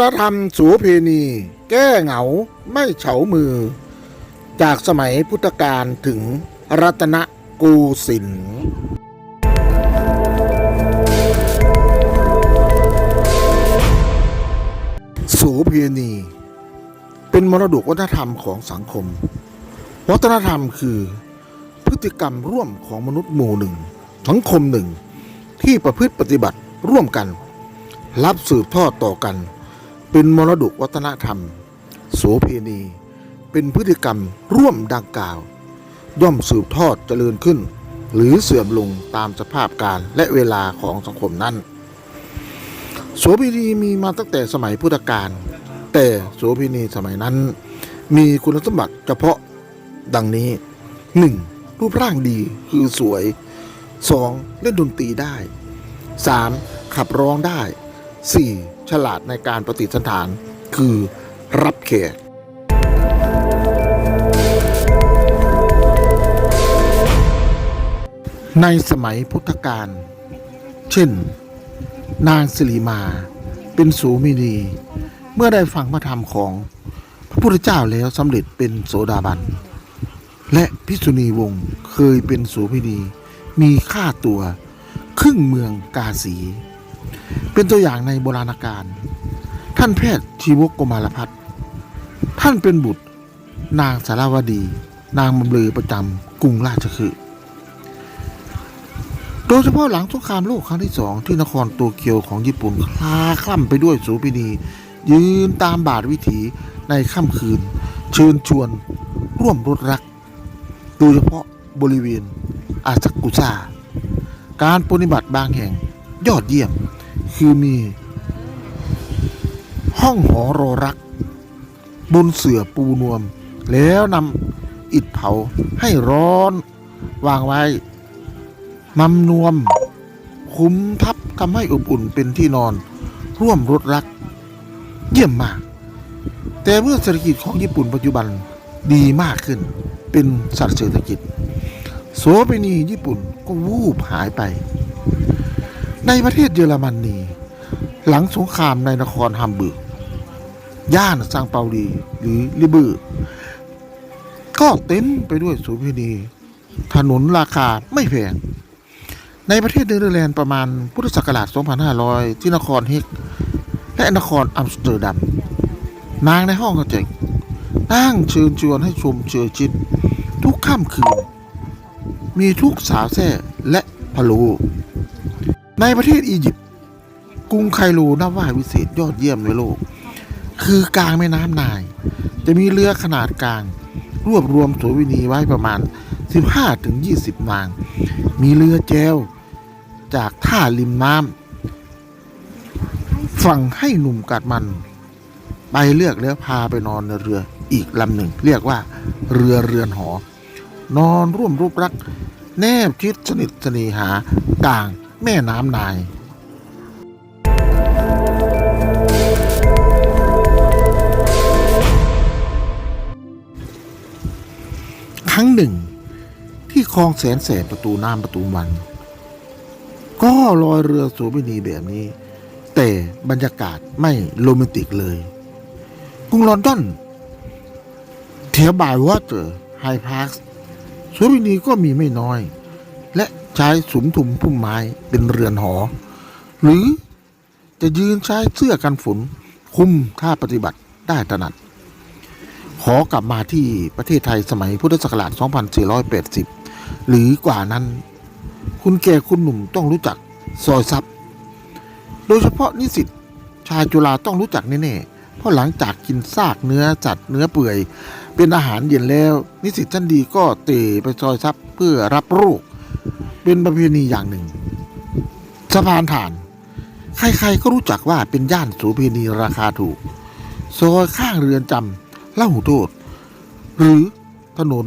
นธรรมสูเพณี แก้เหงาไม่เฉามือ จากสมัยพุทธกาลถึงรัตนกูสินทร์สูเพณี เป็นมรดกวัฒนธรรมของสังคม วัฒนธรรมคือพฤติกรรมร่วมของมนุษย์หมู่หนึ่ง สังคมหนึ่ง ที่ประพฤติปฏิบัติร่วมกัน รับสืบทอดต่อกัน เป็นมรดกวัฒนธรรม โสเพณี เป็นพฤติกรรมร่วมดังกล่าว ย่อมสืบทอดเจริญขึ้น หรือเสื่อมลงตามสภาพการและเวลาของสังคมนั้น โสเภณีมีมาตั้งแต่สมัยพุทธกาลแต่โสเภณีสมัยนั้น มีคุณสมบัติเฉพาะดังนี้ 1. รูปร่างดีคือสวย 2. เล่นดนตรีได้ 3. ขับร้องได้ 4. ฉลาดในการปฏิสันฐาน คือรับแขกในสมัยพุทธกาล เช่น นางสิริมา เป็นสูมินี เมื่อได้ฟังพระธรรมของพระพุทธเจ้าแล้วสำเร็จเป็นโสดาบัน และพิษุณีวงศ์เคยเป็นสูมินี มีค่าตัว ครึ่งเมืองกาสี เป็นตัวอย่างในโบราณกาลท่านแพทย์ชีวกโกมารพัฒน์ท่านเป็นบุตร นางสารวดี นางบำเรอประจำกรุงราชคฤห์โดยเฉพาะหลังสงครามโลกครั้งที่สองที่นครโตเกียวของญี่ปุ่นคลาคล่ำไปด้วยโสูปินี ยืนตามบาทวิถีในค่ำคืน เชิญชวนร่วมรถรัก โดยเฉพาะบริเวณอาซากุซ่า การปฏิบัติบางแห่งยอดเยี่ยม คือมี ห้องหอรอรัก บนเสื่อปูนวม แล้วนำอิฐเผาให้ร้อน วางไว้มัมนวม คุ้มทับทำให้อบอุ่นเป็นที่นอน ร่วมรถรัก เยี่ยมมาก แต่เมื่อเศรษฐกิจของญี่ปุ่นปัจจุบันดีมากขึ้น เป็นสัตว์เศรษฐกิจโสเภณีญี่ปุ่นก็วูบหายไป ในประเทศเยอรมนนี หลังสงครามในนครฮัมบูร์กย่านซังเปาลีหรือลิเบือร์ก็เต็มไปด้วยโสเภณีถนนราคาไม่แพง ในประเทศเนเธอร์แลนด์ประมาณพุทธศักราช 2500 ที่นครเฮกและนครอัมสเตอร์ดัมนางในห้องกระจกนั่งเชิญชวนให้ชมเชอชิด ทุกค่ำคืน มีทุกสาวแท้และพะโล ในประเทศอียิปต์กรุงไคโรนับว่าวิเศษยอดเยี่ยมในโลก คือกลางแม่น้ำนาย จะมีเรือขนาดกลาง รวบรวมโสวินีไว้ประมาณ 15-20 นาง มีเรือแจว จากท่าริมน้ำฝั่งให้หนุ่มกัดมัน ไปเลือกแล้วพาไปนอนในเรืออีกลำหนึ่ง เรียกว่าเรือเรือนหอ นอนร่วมรูปรัก แนบชิดสนิทสนีหากลาง แม่น้ำนาย ครั้งหนึ่ง ที่คลองแสนแสบประตูน้ำประตูมัน ก็ลอยเรือโสเภณีแบบนี้ แต่บรรยากาศไม่โรแมนติกเลย กรุงลอนดอนแถวบ่ายวอเตอร์ไฮพาร์คโสเภณีก็มีไม่น้อย ใช้สุมถุมพุ่มไม้เป็นเรือนหอ หรือจะยืนใช้เสื้อกันฝนคุมท่าปฏิบัติได้ถนัด ขอกลับมาที่ประเทศไทยสมัยพุทธศักราช 2480 หรือกว่านั้น คุณแก่คุณหนุ่มต้องรู้จักซอยซับโดยเฉพาะนิสิตชายจุฬาต้องรู้จักแน่ๆ เพราะหลังจากกินซากเนื้อจัดเนื้อเปื่อย เป็นอาหารเย็นแล้ว นิสิตท่านดีก็เตะไปซอยซับเพื่อรับลูก เป็นประเพณีอย่างหนึ่งสะพานฐาน ใครๆก็รู้จักว่าเป็นย่านโสูเพณีราคาถูกซอยข้างเรือนจำเล่าโทษ หรือถนน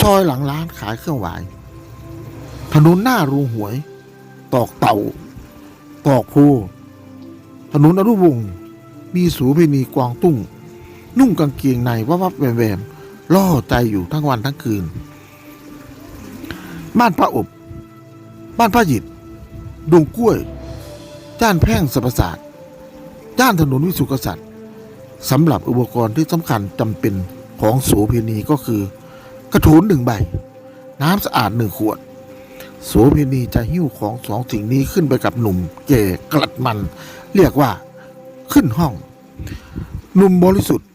ซอยหลังร้านขายเครื่องหวาย ถนนหน้ารงหวย ตอกเต่า ตอกโพถนนอนุวงศ์มีสูเพณีกวางตุ้ง นุ่งกางเกงในวับวับแวมแวมล่อใจอยู่ทั้งวันทั้งคืน บ้านพระอบ บ้านพระหยิดดงกล้วย จ้านแพ่งสรรพศาสตร์ย่านถนนวิสุทธิกษัตริย์สำหรับอุปกรณ์ที่สำคัญจำเป็นของโสเพณีก็คือ กระโถนหนึ่งใบ น้ำสะอาดหนึ่งขวด โสเพณีจะหิ้วของสองสิ่งนี้ขึ้นไปกับหนุ่มแก่กลัดมัน เรียกว่า ขึ้นห้อง หนุ่มบริสุทธิ์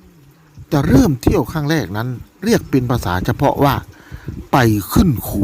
จะเริ่มเที่ยวครั้งแรกนั้น เรียกเป็นภาษาเฉพาะว่า ไปขึ้นคู